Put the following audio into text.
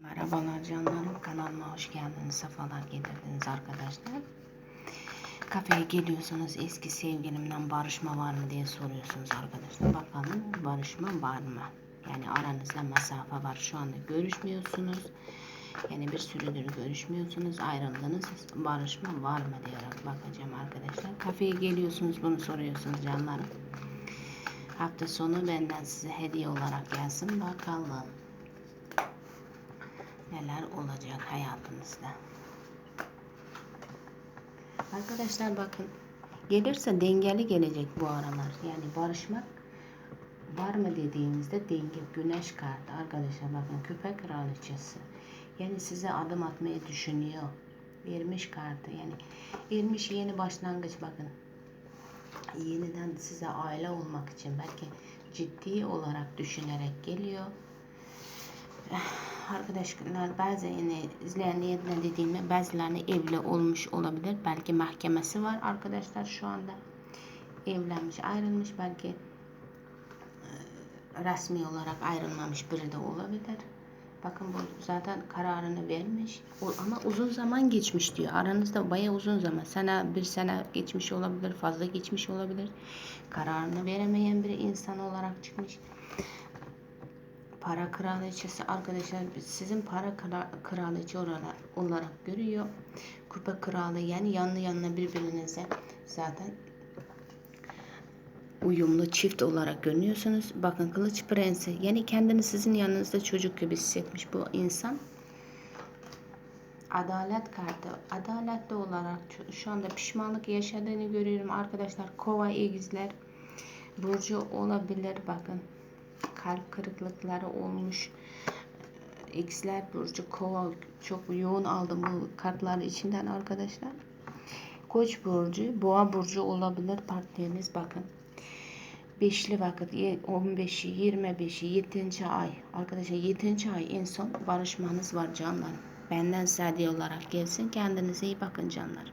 Merhabalar canlarım kanalıma hoş geldiniz sefalar getirdiniz arkadaşlar. Kafeye geliyorsunuz eski sevgilimden barışma var mı diye soruyorsunuz arkadaşlar. Bakalım barışma var mı? Yani aranızda mesafe var. Şu anda görüşmüyorsunuz. Yani bir süredir görüşmüyorsunuz ayrıldınız. Barışma var mı diyerek bakacağım arkadaşlar. Kafeye geliyorsunuz bunu soruyorsunuz canlarım. Hafta sonu benden size hediye olarak gelsin bakalım neler olacak hayatınızda. Arkadaşlar bakın gelirse dengeli gelecek bu aralar. Yani barışmak var mı dediğimizde denge güneş kartı arkadaşlar bakın küpe kraliçesi. Yani size adım atmayı düşünüyor. Vermiş kartı yani vermiş yeni başlangıç bakın. Yeniden size aile olmak için belki ciddi olarak düşünerek geliyor arkadaşlar bazı yine izleyenler ne dediğimi bazılarını evli olmuş olabilir. Belki mahkemesi var arkadaşlar şu anda. Evlenmiş ayrılmış belki e, resmi olarak ayrılmamış biri de olabilir. Bakın bu zaten kararını vermiş. Ama uzun zaman geçmiş diyor. Aranızda baya uzun zaman. Sene bir sene geçmiş olabilir. Fazla geçmiş olabilir. Kararını veremeyen bir insan olarak çıkmış para kraliçesi arkadaşlar sizin para kra kraliçe olarak, olarak görüyor. Kupa kralı yani yanlı yanına birbirinize zaten uyumlu çift olarak görünüyorsunuz. Bakın kılıç prensi yani kendini sizin yanınızda çocuk gibi hissetmiş bu insan. Adalet kartı. Adaletli olarak şu anda pişmanlık yaşadığını görüyorum arkadaşlar. Kova ikizler burcu olabilir bakın kalp kırıklıkları olmuş. X'ler burcu kova çok yoğun aldım bu kartları içinden arkadaşlar. Koç burcu, boğa burcu olabilir partneriniz bakın. Beşli vakit 15'i 25'i 7. ay arkadaşlar 7. ay en son barışmanız var canlar. Benden size olarak gelsin. Kendinize iyi bakın canlar.